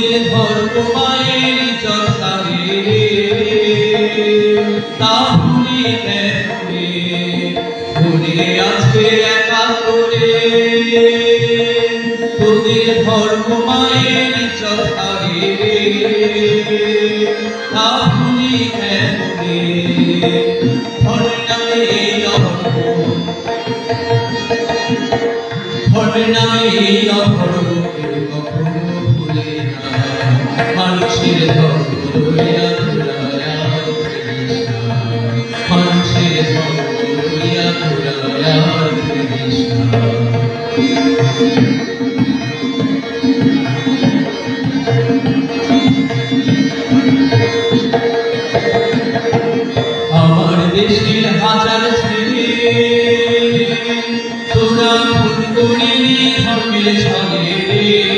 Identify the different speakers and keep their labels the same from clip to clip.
Speaker 1: তোদের ধর্ম মায়ের তা ভুলি মনে আছে একা করে। তোদের তা ভুলি ধর্ম না। আমার দেশের হাজার ছেলে তোরা করিনি ধর্মের ছলে তা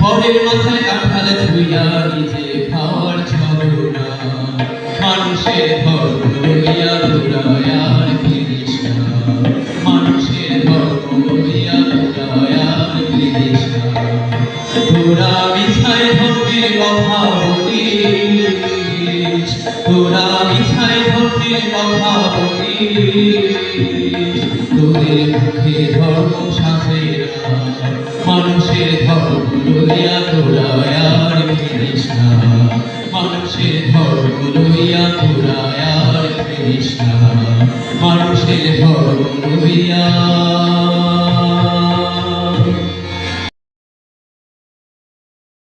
Speaker 1: পরের মাথায় কাঁঠাল ধুইয়া নিজে খাওয়ার ছলনা মানুষের ধর্ম কথা বলিস তোদের ধর্ম সাথে মানুষের